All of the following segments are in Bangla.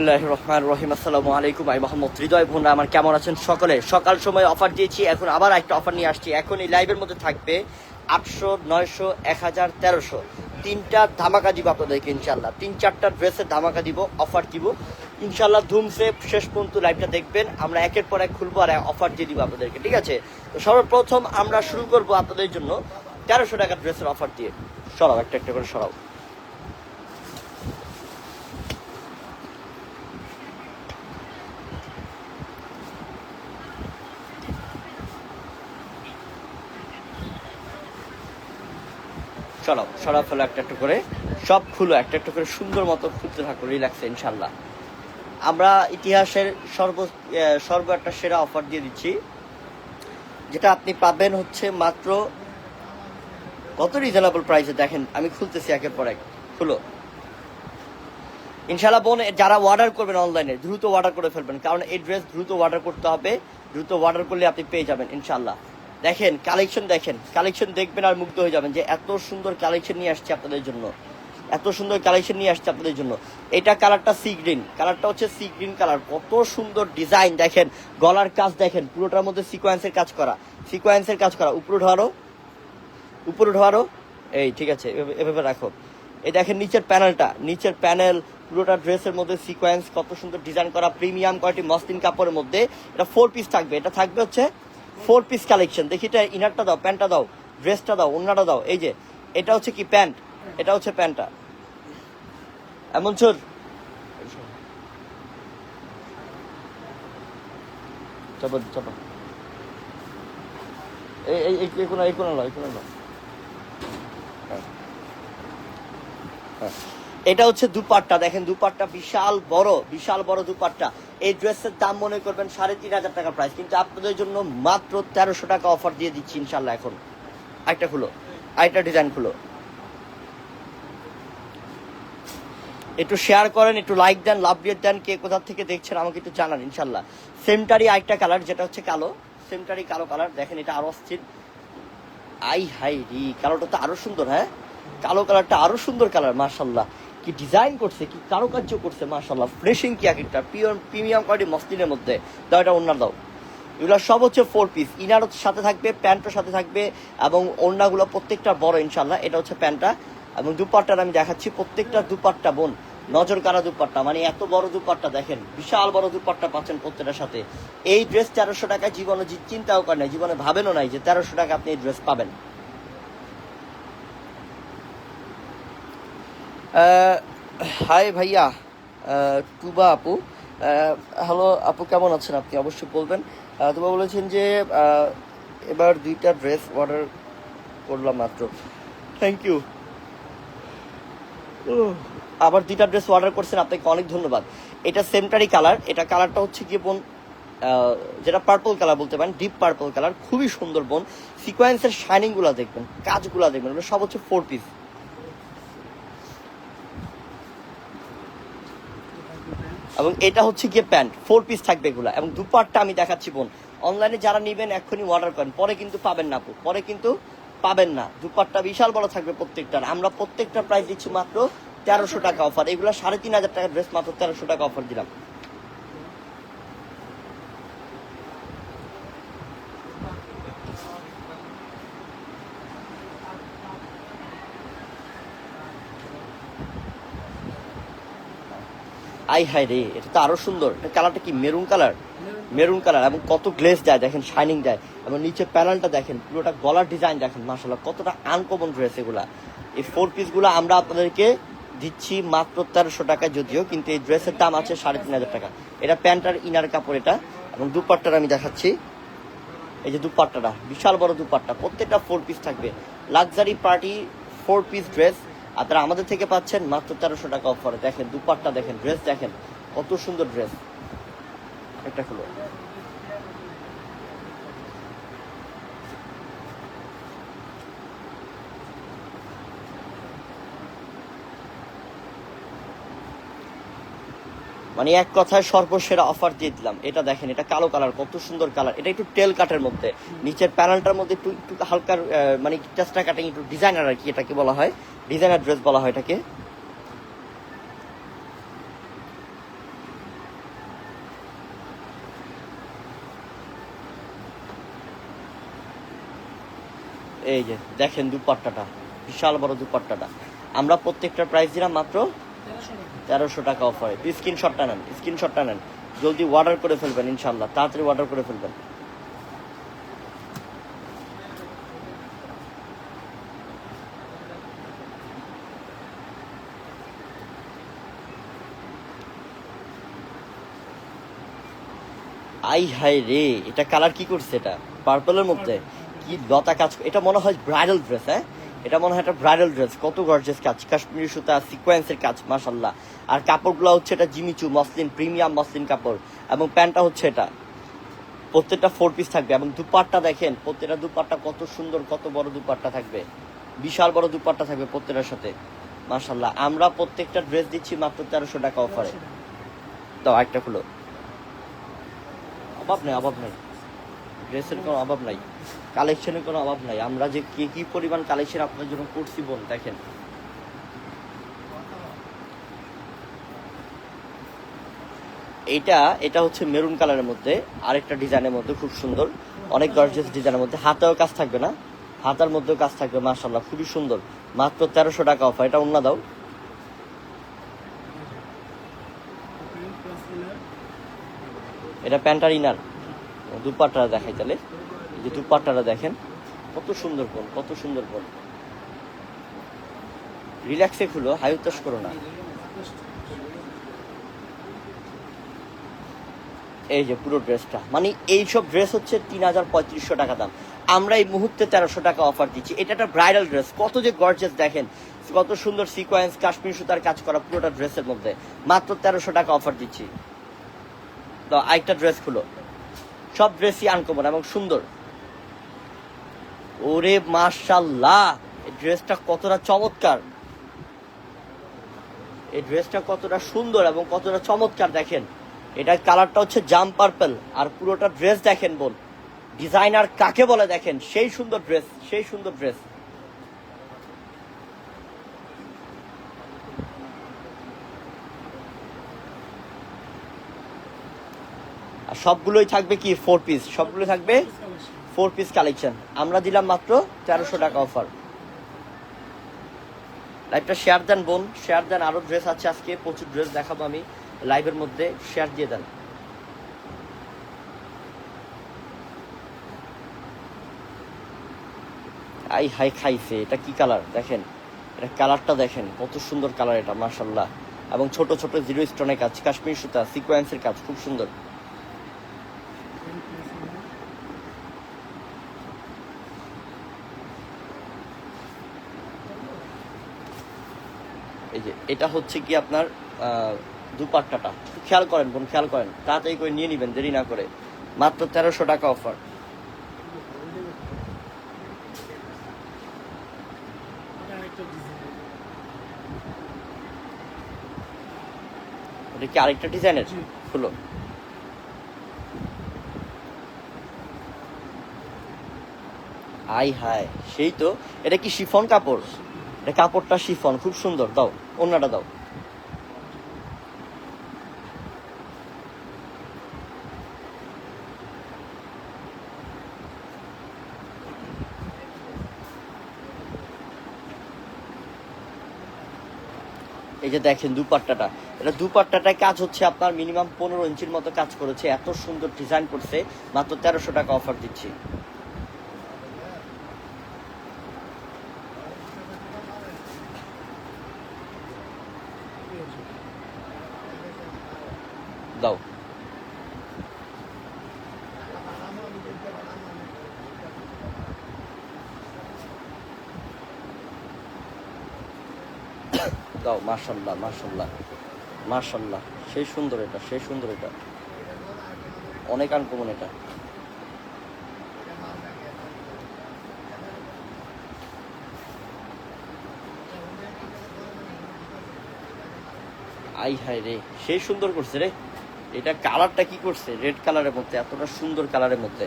বিসমিল্লাহ রহমান রহিম। আসসালামু আলাইকুম, আমি মোহাম্মদ হৃদয় ভুন্ডা আমার কেমন আছেন সকলে? সকাল সময় অফার দিয়েছি, এখন আবার একটা অফার নিয়ে আসছি। এখন এই লাইভের মধ্যে থাকবে আটশো, নয়শো, এক হাজার, তেরোশো। তিনটা ধামাকা দিব আপনাদেরকে ইনশাল্লাহ তিন, চারটা ড্রেসের ধামাকা দিব, অফার দিব। ইনশাল্লাহ ধুমসে শেষ পর্যন্ত লাইভটা দেখবেন। আমরা একের পর এক খুলবো আর অফার দিয়ে দিব আপনাদেরকে, ঠিক আছে? তো সর্বপ্রথম আমরা শুরু করব আপনাদের জন্য তেরোশো টাকার ড্রেসের অফার দিয়ে। সরাও, একটা একটা করে সরাও। সরাও সরাও ফেলো একটা একটা করে, সব খুলো, একটা একটা করে সুন্দর মতো খুলতে থাকো রিল্যাক্সে ইনশাল্লাহ আমরা ইতিহাসের সর্ব সর্ব একটা সেরা অফার দিয়ে দিচ্ছি। যেটা আপনি পাবেন হচ্ছে মাত্র কত রিজনেবল প্রাইসে দেখেন, আমি খুলতেছি একের পর এক। খুলো। ইনশাল্লাহ বোন, যারা অর্ডার করবেন অনলাইনে দ্রুত অর্ডার করে ফেলবেন। কারণ এই ড্রেস দ্রুত অর্ডার করতে হবে, দ্রুত অর্ডার করলে আপনি পেয়ে যাবেন ইনশাল্লাহ দেখেন কালেকশন দেখেন কালেকশন দেখবেন আর মুগ্ধ হয়ে যাবেন যে এত সুন্দর কালেকশন নিয়ে আসছে আপনাদের জন্য। এত সুন্দর কালেকশন নিয়ে আসছে আপনাদের জন্য। এটা কালারটা সি গ্রিন কালারটা হচ্ছে সি গ্রিন কালার কত সুন্দর ডিজাইন দেখেন, গলার কাজ দেখেন, পুরোটার মধ্যে সিকোয়েন্সের কাজ করা সিকোয়েন্সের কাজ করা। উপরে ঢোয়ারো উপরে ঢোয়ারো এই ঠিক আছে, এভাবে- রাখো। এই দেখেন নিচের প্যানেলটা নিচের প্যানেল পুরোটা ড্রেসের মধ্যে সিকোয়েন্স কত সুন্দর ডিজাইন করা প্রিমিয়াম কোয়ালিটি মসলিন কাপড়ের মধ্যে। এটা ফোর পিস থাকবে, এটা থাকবে হচ্ছে ফোর পিস কালেকশন দেখি এটা ইনারটা দাও প্যান্টটা দাও ড্রেসটা দাও অন্যটা দাও। এই যে, এটা হচ্ছে কি প্যান্ট এটা হচ্ছে প্যান্টটা এমন চোর। চাপা চাপা। এই এই কোনো এই নয় কোনো নয়। এটা হচ্ছে দুপাট্টা। দেখেন, দুপাট্টা বিশাল বড় বিশাল বড় দুপাট্টা। এই ড্রেসের দাম মনে করবেন সাড়ে তিন হাজার টাকা প্রাইস কিন্তু আপনাদের জন্য মাত্র তেরোশো টাকা অফার দিয়ে দিচ্ছি ইনশাল্লাহ এখন। আরেকটা খুলো, আরেকটা ডিজাইন খুলো। একটু শেয়ার করেন, একটু লাইক দেন লাভ দিয়ে দেন, কে কোথা থেকে দেখছেন আমাকে একটু জানান ইনশাল্লাহ সেমটারি আরেকটা কালার যেটা হচ্ছে কালো সেমটারি কালো কালার দেখেন এটা আরও অস্থির। আই হাই রি কালোটা তো আরও সুন্দর হ্যাঁ? কালো কালারটা আরও সুন্দর কালার মার্শাল্লাহ কি ডিজাইন করছে, কি কারুকার্য করছে মার্শাল্লাহ ফ্রেশিং কি এক একটা পিওর প্রিমিয়াম কোয়ালিটি মসলিনের মধ্যে। দাও, এটা ওনার দাও। এগুলো সব হচ্ছে ফোর পিস ইনারও সাথে থাকবে, প্যান্টও সাথে থাকবে, এবং ওড়নাগুলো প্রত্যেকটা বড় ইনশাল্লাহ এটা হচ্ছে প্যান্টটা। এবং দুপাট্টার আমি দেখাচ্ছি, প্রত্যেকটা দুপাট্টা বোন, নজর কারা দুপাট্টা মানে এত বড় দুপাট্টা, দেখেন, বিশাল বড় দুপাট্টা পাচ্ছেন প্রত্যেকটার সাথে। এই ড্রেস তেরোশো টাকা জীবনে চিন্তাও করেন নাই, জীবনে ভাবেনও নাই যে তেরোশো টাকা আপনি এই ড্রেস পাবেন। হাই ভাইয়া টুবা আপু। হ্যালো আপু কেমন আছেন আপনি? অবশ্যই বলবেন। টুবা বলেছেন যে এবার দুইটা ড্রেস অর্ডার করলাম মাত্র। থ্যাংক ইউ আবার দুইটা ড্রেস অর্ডার করছেন আপনাকে অনেক ধন্যবাদ। এটা সেমটারি কালার এটা কালারটা হচ্ছে কি বোন যেটা পার্পল কালার বলতে পারেন ডিপ পার্পল কালার খুবই সুন্দর বোন। সিকোয়েন্সের শাইনিংগুলা দেখবেন কাজগুলো দেখবেন সব হচ্ছে ফোর পিস এবং এটা হচ্ছে গিয়ে প্যান্ট। ফোর পিস থাকবে এগুলা। এবং দুপারটা আমি দেখাচ্ছি বোন। অনলাইনে যারা নেবেন, এক্ষুনি অর্ডার করেন। পরে কিন্তু পাবেন না আপু। পরে কিন্তু পাবেন না। দুপারটা বিশাল বড় থাকবে প্রত্যেকটার। আমরা প্রত্যেকটা প্রাইস দিচ্ছি মাত্র তেরোশো টাকা অফার এগুলো সাড়ে তিন হাজার টাকা ড্রেস মাত্র তেরোশো টাকা অফার দিলাম। আই হাই রে, এটা তো আরও সুন্দর। এটা কালারটা কি? Maroon colour? Maroon colour. এবং কত গ্লেস দেয় দেখেন শাইনিং দেয় এবং নিচে প্যানেলটা দেখেন, পুরোটা গলার ডিজাইন দেখেন মাসাল্লাহ কতটা আনকমন ড্রেস এগুলা। এই ফোর পিসগুলো আমরা আপনাদেরকে দিচ্ছি মাত্র তেরোশো টাকা যদিও, কিন্তু এই ড্রেসের দাম আছে সাড়ে তিন হাজার টাকা। এটা প্যান্টার ইনার কাপড় এটা, এবং দুপাট্টার আমি দেখাচ্ছি। এই যে দুপাট্টাটা, বিশাল বড় দুপাট্টা, প্রত্যেকটা ফোর পিস থাকবে। Luxury party four piece dress আপনারা আমাদের থেকে পাচ্ছেন মাত্র তেরোশো টাকা অফারে। দেখেন, দুপাট্টা দেখেন ড্রেস দেখেন, কত সুন্দর ড্রেস একটা হলো মানে এক কথায় সর্বসেরা অফার দিয়ে দিলাম। এটা দেখেন, এটা কালো কালার কত সুন্দর কালার এটা একটু টেল কাটের মধ্যে। নিচের প্যানেলটার মধ্যে একটু একটু হালকা মানে চেষ্টা কাটিং একটু ডিজাইনার আর কি এটাকে বলা হয়। ডিজাইনার ড্রেস বলা হয় এটাকে। এই যে, দেখেন দুপাট্টাটা। বিশাল বড় দুপাট্টাটা। আমরা প্রত্যেকটা প্রাইস দিলাম মাত্র তেরোশো টাকা অফারে স্ক্রিনশটটা নেন স্ক্রিনশটটা নেন। জলদি অর্ডার করে ফেলবেন ইনশাল্লাহ তাড়াতাড়ি অর্ডার করে ফেলবেন। আই হাই রে, এটা কালার কি করছে এটা? পার্পলের মধ্যে? কি লতা কাজ এটা মনে হয় ব্রাইডাল ড্রেস হ্যাঁ? এটা মনে হয় একটা ব্রাইডাল ড্রেস কত গর্জেস কাজ। কাশ্মীরি সুতা সিকোয়েন্সের কাজ মাশাল্লাহ আর কাপড়গুলো হচ্ছে এটা জিমিচু, মসলিন, প্রিমিয়াম মসলিন কাপড়। এবং প্যান্টটা হচ্ছে এটা। প্রত্যেকটা ফোর পিস থাকবে। এবং দুপাট্টা দেখেন, প্রত্যেকটা দুপাট্টা কত সুন্দর, কত বড় দুপাট্টা থাকবে। বিশাল বড় দুপাট্টা থাকবে প্রত্যেকটার সাথে। মাশাল্লাহ আমরা প্রত্যেকটা ড্রেস দিচ্ছি মাত্র তেরোশো টাকা অফারে দাও একটা খুলো। অভাব নেই অভাব নেই। ড্রেসের কোনো অভাব নাই কালেকশনের কোনো অভাব নাই। আমরা যে কি কি পরিমাণ কালেকশন আপনার জন্য করছি বোন, দেখেন। এটা এটা হচ্ছে মেরুন কালারের মধ্যে, আরেকটা ডিজাইনের মধ্যে খুব সুন্দর। অনেক গর্জিয়াস ডিজাইনের মধ্যে। হাতেও কাজ থাকবে না। হাতার মধ্যেও কাজ থাকবে মার্শাল্লাহ খুবই সুন্দর। মাত্র তেরোশো টাকা অফার এটা অন্য দাও। এটা প্যান্টার ইনার। দুপাট্টারা দেখাই তাহলে। এই যে দুপাট্টারা দেখেন, কত সুন্দর কোন কত সুন্দর কোন রিল্যাক্সে খুলো, হাই উত্তাস করো না। এই যে পুরো ড্রেসটা মানে এইসব ড্রেস হচ্ছে তিন হাজার পঁয়ত্রিশশো টাকা দাম। আমরা এই মুহূর্তে তেরোশো টাকা অফার দিচ্ছি। এটা একটা ব্রাইডাল ড্রেস কত যে গর্জেস দেখেন। কত সুন্দর সিকোয়েন্স কাশ্মীর সুতার কাজ করা পুরোটা ড্রেসের মধ্যে। মাত্র তেরোশো টাকা অফার দিচ্ছি। তো আরেকটা ড্রেস খুলো। সব ড্রেসই আনকমন এবং সুন্দর। ওরে মার্শাল্লাহ এই ড্রেসটা কতটা চমৎকার। এই ড্রেসটা কতটা সুন্দর এবং কতটা চমৎকার দেখেন। এটার কালারটা হচ্ছে জাম পার্পল আর পুরোটা ড্রেস দেখেন বল ডিজাইনার কাকে বলে দেখেন? সেই সুন্দর ড্রেস সেই সুন্দর ড্রেস আর সবগুলোই থাকবে কি ফোর পিস সবগুলো থাকবে ফোর পিস কালেকশন আমরা দিলাম মাত্র তেরোশো টাকা অফার লাইভটা শেয়ার দেন বোন শেয়ার দেন। আরও ড্রেস আছে আজকে, প্রচুর ড্রেস দেখাবো আমি লাইভের মধ্যে। শেয়ার দিয়ে দেন। আই হাই খাইছে। এটা কি কালার দেখেন। এটা কালারটা দেখেন। কত সুন্দর কালার এটা মার্শাল্লাহ এবং ছোট ছোট জিরো স্টোনের কাজ, কাশ্মীর সুতা সিকোয়েন্সের কাজ, খুব সুন্দর। এই যে এটা হচ্ছে কি আপনার দুপাট্টাটা। খেয়াল করেন বোন খেয়াল করেন। তাড়াতাড়ি করে নিয়ে নেবেন দেরি না করে। মাত্র তেরোশো টাকা অফার। এটা কি আরেকটা ডিজাইনের। খুলো। আই হায় সেই তো। এটা কি শিফন কাপড়? এটা কাপড়টা শিফন, খুব সুন্দর। দাও অন্যটা দাও। এই যে দেখেন দুপাট্টাটা। এটা দুপাট্টাটায় কাজ হচ্ছে আপনার মিনিমাম পনেরো ইঞ্চির মতো কাজ করেছে। এত সুন্দর ডিজাইন করছে। মাত্র তেরোশো টাকা অফার দিচ্ছি দাও দাও মার্শাল্লাহ মার্শাল্লাহ মার্শাল্লাহ সেই সুন্দর এটা, সেই সুন্দর এটা। অনেক আনকমন এটা। আই হাই রে সেই সুন্দর করছে রে। এটা কালারটা কি করছে? রেড কালারের মধ্যে, এতটা সুন্দর কালারের মধ্যে।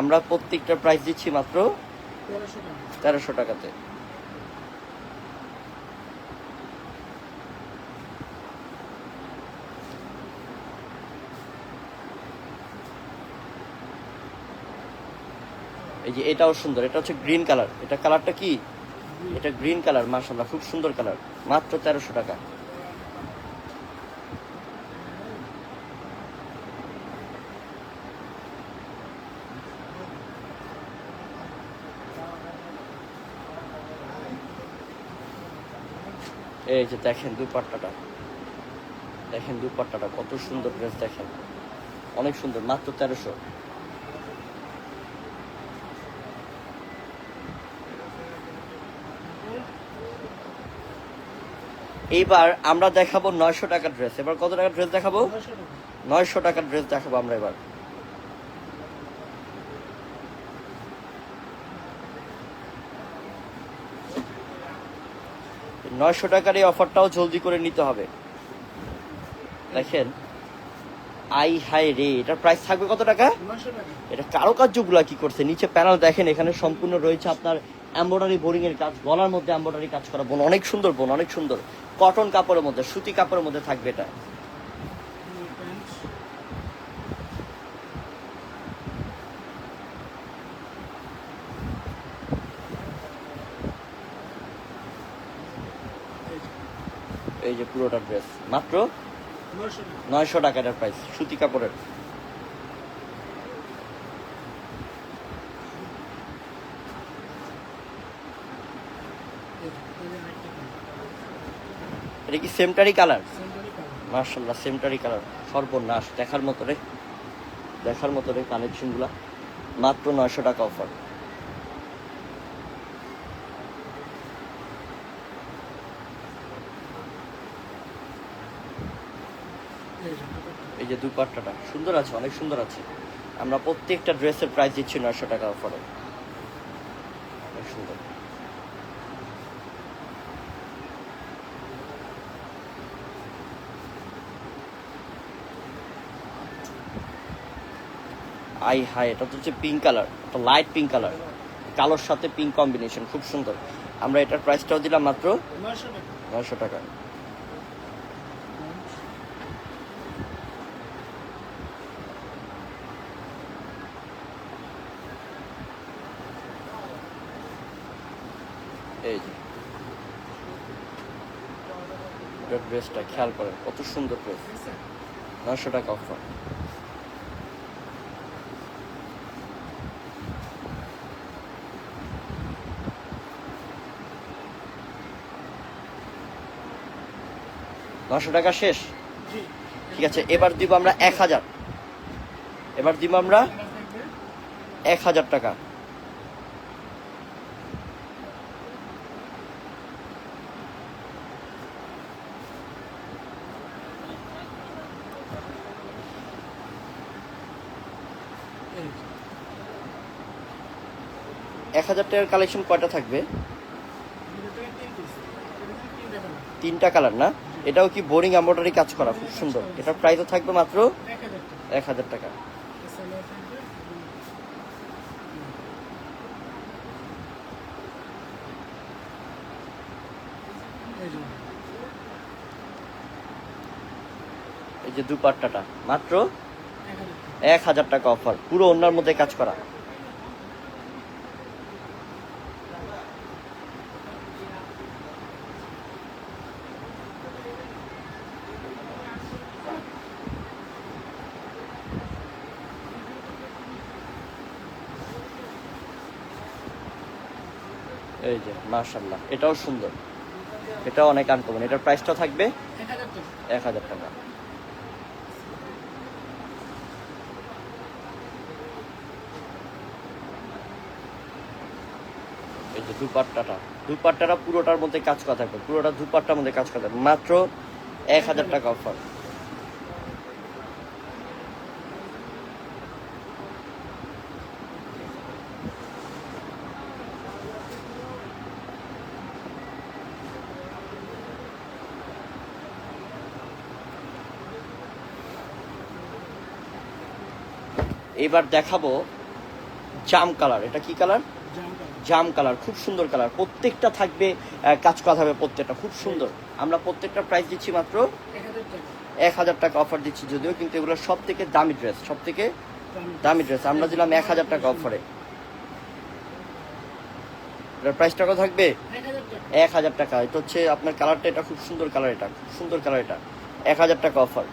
আমরা প্রত্যেকটা প্রাইস দিচ্ছি মাত্র তেরোশো টাকাতে। এই যে এটাও সুন্দর, এটা হচ্ছে গ্রিন কালার এটা কালারটা কি? এটা গ্রিন কালার মার্শাল্লাহ খুব সুন্দর কালার মাত্র তেরোশো টাকা। এই যে দেখেন দুপাট্টাটা। দেখেন দুপাট্টাটা, কত সুন্দর ড্রেস দেখেন। অনেক সুন্দর, মাত্র তেরোশো। এইবার আমরা দেখাবো নয়শো টাকার ড্রেস এবার কত টাকার ড্রেস দেখাবো? নয়শো টাকার ড্রেস দেখাবো আমরা এবার। নয়শো টাকার এই অফারটাও জলদি করে নিতে হবে। দেখেন আই হাই রে এটার প্রাইস থাকবে কত টাকা? এটা কারুকার্যগুলা কি করছে? নিচে প্যানেল দেখেন এখানে সম্পূর্ণ রয়েছে আপনার এমব্রয়ডারি বোরিং এর কাজ গলার মধ্যে এমব্রয়ডারি কাজ করা বোন অনেক সুন্দর বোন অনেক সুন্দর। কটন কাপড়ের মধ্যে সুতি কাপড়ের মধ্যে থাকবে এটা। এই যে পুরোটা ড্রেস মাত্র নয়শো টাকা। এটার প্রাইস সুতি কাপড়ের এটা কি সেমটারি কালার। মার্শাল্লাহ সেমটারি কালার। সর্বনাশ, দেখার মতো রে। দেখার মতো রে কানেকশনগুলা মাত্র নয়শো টাকা অফার। এই যে দুপাট্টাটা, সুন্দর আছে, অনেক সুন্দর আছে। আমরা প্রত্যেকটা ড্রেসের প্রাইস দিচ্ছি নয়শো টাকা অফারে। অনেক সুন্দর। আই, হাই, এটা তো হচ্ছে পিঙ্ক কালার একটা লাইট পিঙ্ক কালার কালোর সাথে পিঙ্ক কম্বিনেশন খুব সুন্দর। আমরা এটার প্রাইসটাও দিলাম মাত্র নয়শো টাকা। এই যে। ড্রেসটা খেয়াল করেন, কত সুন্দর ড্রেস নয়শো টাকা অফার নশো টাকা শেষ? ঠিক আছে এবার দিব আমরা এক হাজার। এবার দিব আমরা এক হাজার টাকা। এক হাজার টাকার কালেকশন কয়টা থাকবে? তিনটা। কালার না? এটাও কি বোরিং এম্ব্রয়ডারি কাজ করা? খুব সুন্দর। এটার প্রাইসও থাকবে মাত্র এক হাজার টাকা। এই যে দুপাট্টাটা মাত্র এক হাজার টাকা। অফার পুরো অন্যার মধ্যে কাজ করা। এই যে মার্শাল্লাহ এটাও সুন্দর। এটাও অনেক আনকমন এটার প্রাইসটা থাকবে এক হাজার টাকা। এই যে দুপাট্টাটা দুপাট্টাটা পুরোটার মধ্যে কাজ করা থাকবে, পুরোটা দুপাট্টার মধ্যে কাজ করা থাকবে। মাত্র এক হাজার টাকা অফার এবার দেখাবো জাম কালার। এটা কি কালার? জাম কালার। খুব সুন্দর কালার। প্রত্যেকটা থাকবে কাজ করা থাকবে প্রত্যেকটা। খুব সুন্দর। আমরা প্রত্যেকটা প্রাইস দিচ্ছি মাত্র এক হাজার টাকা। অফার দিচ্ছি যদিও কিন্তু এগুলো সব থেকে দামি ড্রেস সব থেকে দামি ড্রেস আমরা দিলাম এক হাজার টাকা অফারে এটার প্রাইসটা কত থাকবে? এক হাজার টাকা। এটা হচ্ছে আপনার কালারটা এটা খুব সুন্দর কালার এটা। খুব সুন্দর কালার এটা। এক হাজার টাকা অফার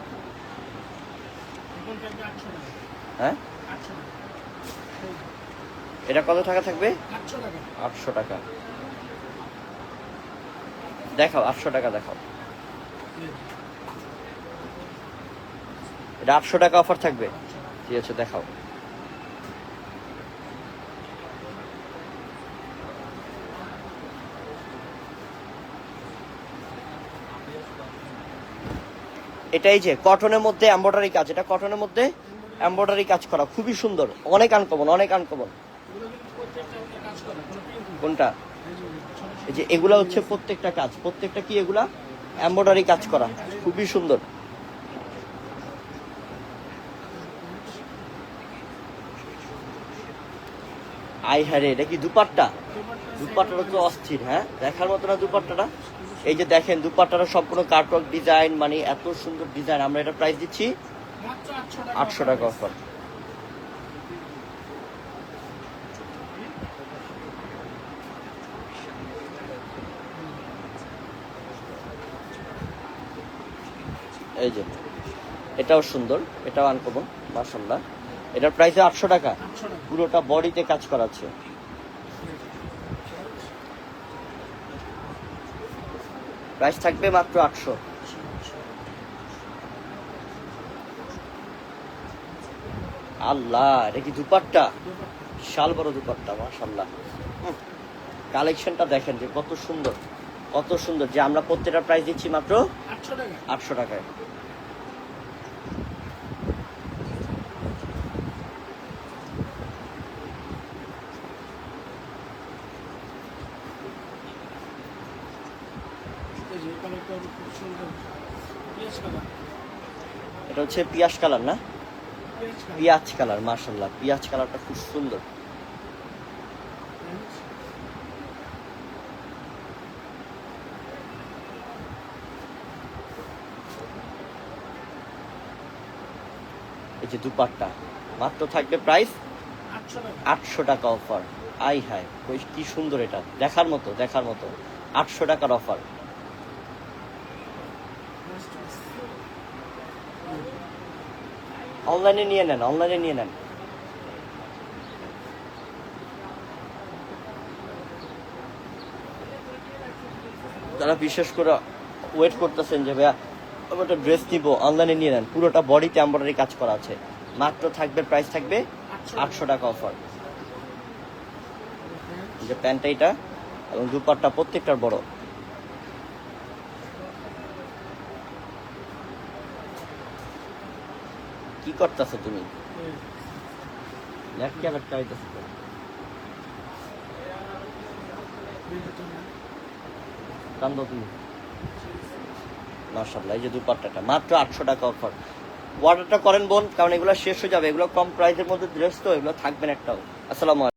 হ্যাঁ? এটা কত টাকা থাকবে? আটশো টাকা। দেখাও আটশো টাকা দেখাও। এটা আটশো টাকা অফার থাকবে? ঠিক আছে দেখাও। এটাই যে কটনের মধ্যে এম্বয়ডারি কাজ এটা কটনের মধ্যে? এম্বয়ডারি কাজ করা, খুবই সুন্দর। অনেক আনকমন অনেক আনকমন কোনটা? এই যে এগুলা হচ্ছে প্রত্যেকটা কাজ। প্রত্যেকটা কি এগুলা? এম্বয়ডারি কাজ করা, খুবই সুন্দর। আই হারে এটা কি দুপাট্টা? দুপাট্টাটা তো অস্থির হ্যাঁ? দেখার মতো না দুপাট্টাটা? এই যে দেখেন, দুপাট্টাটা সম্পূর্ণ কার্টওয়ার্ক ডিজাইন মানে এত সুন্দর ডিজাইন আমরা এটা প্রাইস দিচ্ছি আটশো টাকা অফার এই যে এটাও সুন্দর এটাও আনকমন মাসাল্লাহ এটার প্রাইস আটশো টাকা। পুরোটা বডিতে কাজ করা আছে। প্রাইস থাকবে মাত্র আটশো। আল্লাহ এটা কি দুপাট্টা? বিশাল বড় দুপাট্টা মাশাল্লাহ কালেকশনটা দেখেন যে কত সুন্দর কত সুন্দর। যে আমরা প্রত্যেকটা প্রাইস দিচ্ছি মাত্র আটশো টাকায়। এটা হচ্ছে পিয়াস কালার না? পেঁয়াজ কালার মাশাল্লাহ পিয়াজ কালারটা খুব সুন্দর। এই যে দুপাট্টা, মাত্র থাকবে প্রাইস আটশো টাকা অফার আই ওই কি সুন্দর এটা, দেখার মতো দেখার মতো। আটশো টাকার অফার অনলাইনে নিয়ে নেন অনলাইনে নিয়ে নেন তারা বিশেষ করে ওয়েট করতেছেন যে ভাইয়া আমি একটা ড্রেস নিব অনলাইনে নিয়ে নেন পুরোটা বডিতে এমব্রয়ডারি কাজ করা আছে। মাত্র থাকবে প্রাইস থাকবে আটশো। টাকা অফার যে প্যান্টটা এটা এবং দুপাট্টা প্রত্যেকটার বড়। কি করতেছো তুমি? দুপাট্টাটা, মাত্র আটশো টাকা অফার অর্ডারটা করেন বোন, কারণ এগুলো শেষ হয়ে যাবে। এগুলো কম প্রাইসের মধ্যে ড্রেস তো, এগুলো থাকবেন একটাও। আসসালামু